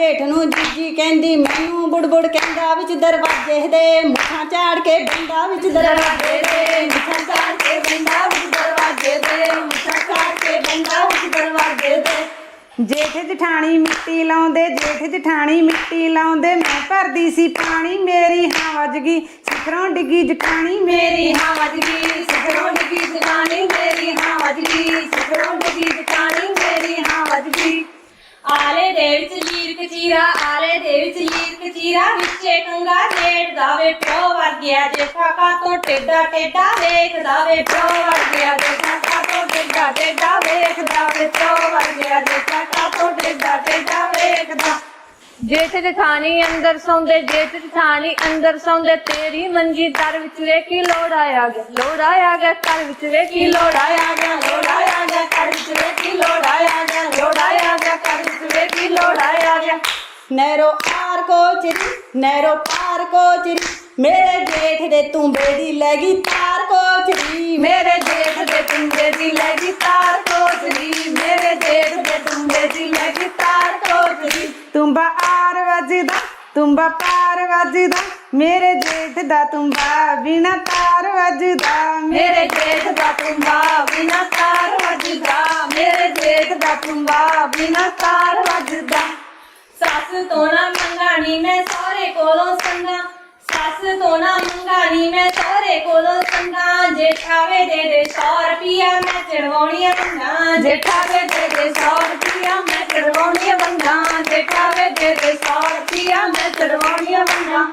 ਜੇਠ ਨੂੰ ਜੀਜੀ ਕਹਿੰਦੀ, ਮੈਨੂੰ ਬੁੜਬੁੜ ਕਹਿੰਦਾ ਵਿੱਚ ਦਰਵਾਜ਼ੇ ਦੇ ਮੁੱਠਾਂ ਝਾੜ ਕੇ ਬੰਦਾ ਵਿੱਚ ਦਰਵਾਜ਼ੇ ਦੇ ਮੁੱਠਾਂ ਝਾੜ ਕੇ ਬੰਦਾ ਵਿੱਚ ਦਰਵਾਜ਼ੇ ਦੇ ਮੁੱਠਾਂ ਝਾੜ ਕੇ ਬੰਦਾ ਵਿੱਚ ਦਰਵਾਜ਼ੇ ਦੇ। ਜੇਠ ਜਠਾਣੀ ਮਿੱਟੀ ਲਾਉਂਦੇ, ਜੇਠ ਜਠਾਣੀ ਮਿੱਟੀ ਲਾਉਂਦੇ, ਮੈਂ ਭਰਦੀ ਸੀ ਪਾਣੀ, ਮੇਰੀ ਹਾਂ ਵੱਜ ਸਿਖਰੋਂ ਡਿੱਗੀ ਜਠਾਣੀ, ਮੇਰੀ ਮੇਰੀ ਹਾਂ ਸਿਖਰੋਂ ਡਿੱਗੀ ਜਠਾਣੀ ਮੇਰੀ ਹਾਂ ਵੱਜ ਗਈ ਸਿਖਰੋਂ ਡਿੱਗੀ ਜਟਾਣੀ ਮੇਰੀ ਹਾਂ ਵੱਜ ਗਈ ਆਲੇ ਦੇ ਵਿੱਚ ਲੀਰ ਕਚੀਰਾ ਦੇ ਵਿੱਚ ਲੀਰ ਕਚੀਰਾ ਵਿੱਚੇ ਕੰਗਾ ਜੇਠ ਦਾਵੇ ਪਿਓ ਵਰਗਿਆ ਜੇਠਾ ਕਾ ਤੋਂ ਟੇਡਾ ਟੇਡਾ ਵੇਖਦਾ ਵੇ ਪਿਓ ਵਰਗਿਆ ਜੇਠਾ ਕਾ ਤੋਂ ਟੇਡਾ ਟੇਡਾ ਵੇਖਦਾ ਵੇ ਪਿਓ ਵਰਗਿਆ ਜੇਠਾ ਕਾ ਤੋਂ ਟੇਡਾ ਟੇਡਾ ਵੇਖਦਾ ਜੇਠ ਜਠਾਣੀ ਅੰਦਰ ਸੌਂਦੇ ਜੇਠ ਜਠਾਣੀ ਅੰਦਰ ਸੌਂਦੇ, ਤੇਰੀ ਮੰਜੀ ਦਰ ਵਿੱਚ ਵੇਖੀ ਲੋੜ ਆਇਆ ਗਿਆ, ਲੋੜ ਆਇਆ ਗਿਆ, ਘਰ ਵਿੱਚ ਵੇਖੀ ਲੋੜ ਆਇਆ ਗਿਆ, ਲੋੜ ਆਇਆ ਗਿਆ, ਘਰ ਵਿੱਚ ਵੇਖੀ ਲੋੜ ਆਇਆ ਗਿਆ ਲੋੜ ਆਇਆ ਗਿਆ ਘਰ ਵਿੱਚ ਵੇਖੀ ਲੋੜ ਆਇਆ ਗਿਆ ਨਹਿਰੋ ਆਰ ਕੋ ਚਿਰੀ, ਨਹਿਰੋ ਪਾਰ ਕੋ ਚਿਰੀ। ਮੇਰੇ ਜੇਠ ਦੇ ਤੁੰਬੇ ਦੀ ਲੈ ਗਈ ਤਾਰ ਕੋ ਚਿਰੀ। ਮੇਰੇ ਜੇਠ ਦੇ ਤੁੰਬੇ ਦੀ ਲੱਗੀ ਤਾਰ ਕੋਸਰੀ ਮੇਰੇ ਜੇਠ ਦੇ ਤੁੰਬੇ ਦੀ ਲੱਗੀ ਤਾਰ ਕੋਸਰੀ ਤੁੰਬਾ ਆਰ ਵੱਜਦਾ, ਤੁੰਬਾ ਪਾਰ ਵੱਜਦਾ। ਮੇਰੇ ਜੇਠ ਦਾ ਤੁੰਬਾ ਬਿਨਾ ਤਾਰ ਵੱਜਦਾ। ਮੇਰੇ ਜੇਠ ਦਾ ਤੁੰਬਾ ਬਿਨਾ ਤਾਰ ਵੱਜਦਾ। ਮੇਰੇ ਜੇਠ ਦਾ ਤੁੰਬਾ ਬਿਨਾ ਤਾਰ ਵੱਜਦਾ। ਸੱਸ ਤੋਂ ਨਾ ਮੰਗਾਣੀ, ਮੈਂ ਸਹੁਰੇ ਕੋਲੋਂ ਸੰਗਾ। ਸੱਸ ਤੋਂ ਨਾ ਮੰਗਾਣੀ, ਮੈਂ ਸਹੁਰੇ ਕੋਲੋਂ ਸੰਗਾ। ਜੇਠਾਵੇ ਦੇ ਦੇ 100 ਰੁਪਿਆ ਮੈਂ ਚੜਵਾਉਣੀਆਂ ਵੰਗਾ ਜੇਠਾਵੇ ਦੇ ਦੇ 100 ਰੁਪਿਆ ਮੈਂ ਚੜਵਾਉਣੀਆਂ ਵੰਗਾ ਜੇਠਾਵੇ ਦੇ ਦੇ 100 ਰੁਪਿਆ ਮੈਂ ਚੜਵਾਉਣੀਆਂ ਵੰਗਾ